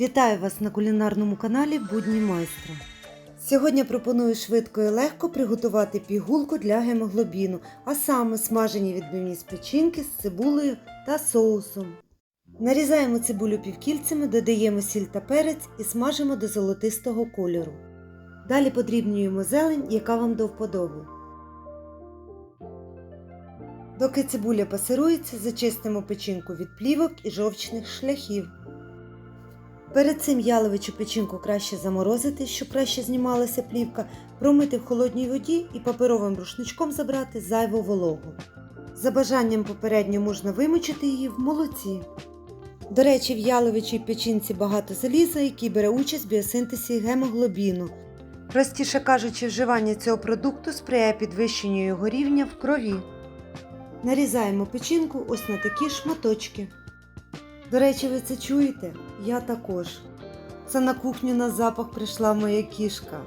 Вітаю вас на кулінарному каналі Будні майстра. Сьогодні пропоную швидко і легко приготувати пігулку для гемоглобіну, а саме смажені відбивні з печінки з цибулею та соусом. Нарізаємо цибулю півкільцями, додаємо сіль та перець і смажимо до золотистого кольору. Далі подрібнюємо зелень, яка вам до вподоби. Доки цибуля пасирується, зачистимо печінку від плівок і жовчних шляхів. Перед цим яловичу печінку краще заморозити, щоб краще знімалася плівка, промити в холодній воді і паперовим рушничком забрати зайву вологу. За бажанням попередньо можна вимочити її в молоці. До речі, в яловичій печінці багато заліза, який бере участь в біосинтезі гемоглобіну. Простіше кажучи, вживання цього продукту сприяє підвищенню його рівня в крові. Нарізаємо печінку ось на такі шматочки. До речі, ви це чуєте? Я також. Це на кухню на запах прийшла моя кішка.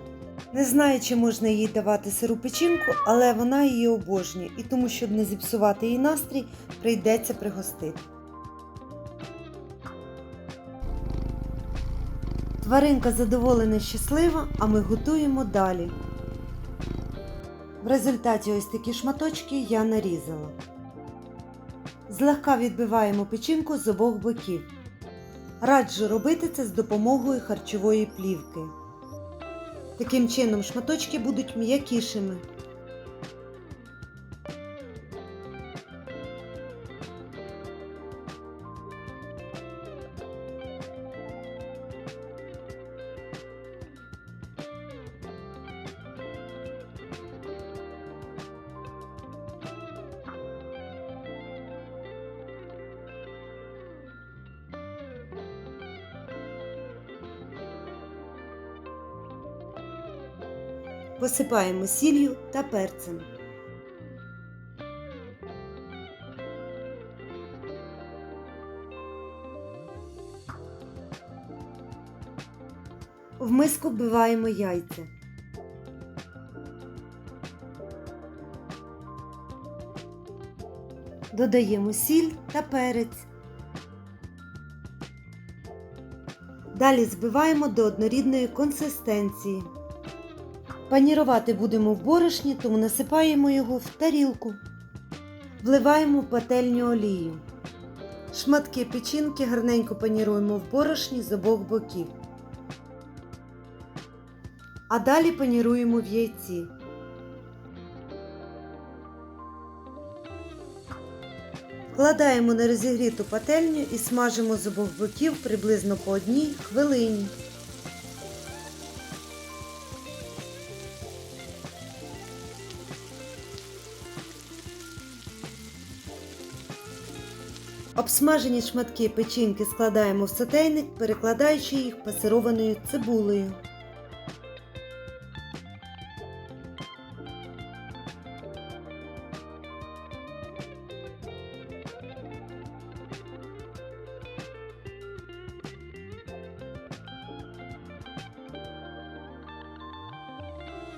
Не знаю, чи можна їй давати сиру печінку, але вона її обожнює, і тому, щоб не зіпсувати їй настрій, прийдеться пригостити. Тваринка задоволена щаслива, а ми готуємо далі. В результаті ось такі шматочки я нарізала. Злегка відбиваємо печінку з обох боків. Раджу робити це з допомогою харчової плівки. Таким чином шматочки будуть м'якішими. Посипаємо сіллю та перцем. В миску вбиваємо яйця. Додаємо сіль та перець. Далі збиваємо до однорідної консистенції. Панірувати будемо в борошні, тому насипаємо його в тарілку. Вливаємо в пательню олію. Шматки печінки гарненько паніруємо в борошні з обох боків. А далі паніруємо в яйці. Вкладаємо на розігріту пательню і смажимо з обох боків приблизно по одній хвилині. Обсмажені шматки печінки складаємо в сотейник, перекладаючи їх пасированою цибулею.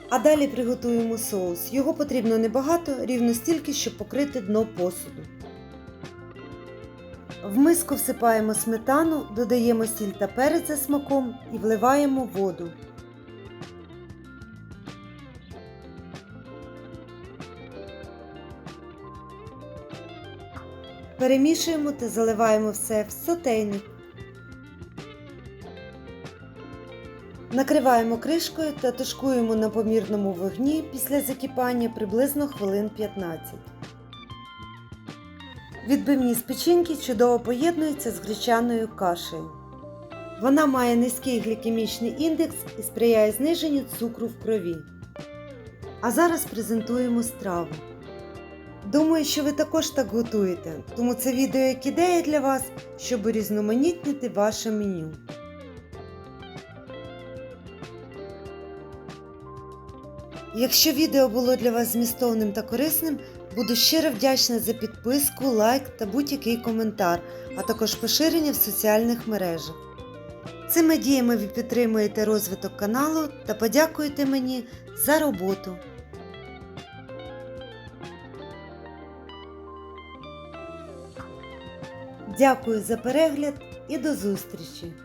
А далі приготуємо соус. Його потрібно небагато, рівно стільки, щоб покрити дно посуду. В миску всипаємо сметану, додаємо сіль та перець за смаком і вливаємо воду. Перемішуємо та заливаємо все в сотейник. Накриваємо кришкою та тушкуємо на помірному вогні після закипання приблизно хвилин 15. Відбивні з печінки чудово поєднуються з гречаною кашею. Вона має низький глікемічний індекс і сприяє зниженню цукру в крові. А зараз презентуємо страву. Думаю, що ви також так готуєте, тому це відео як ідея для вас, щоб урізноманітнити ваше меню. Якщо відео було для вас змістовним та корисним, буду щиро вдячна за підписку, лайк та будь-який коментар, а також поширення в соціальних мережах. Цими діями ви підтримуєте розвиток каналу та подякуєте мені за роботу. Дякую за перегляд і до зустрічі!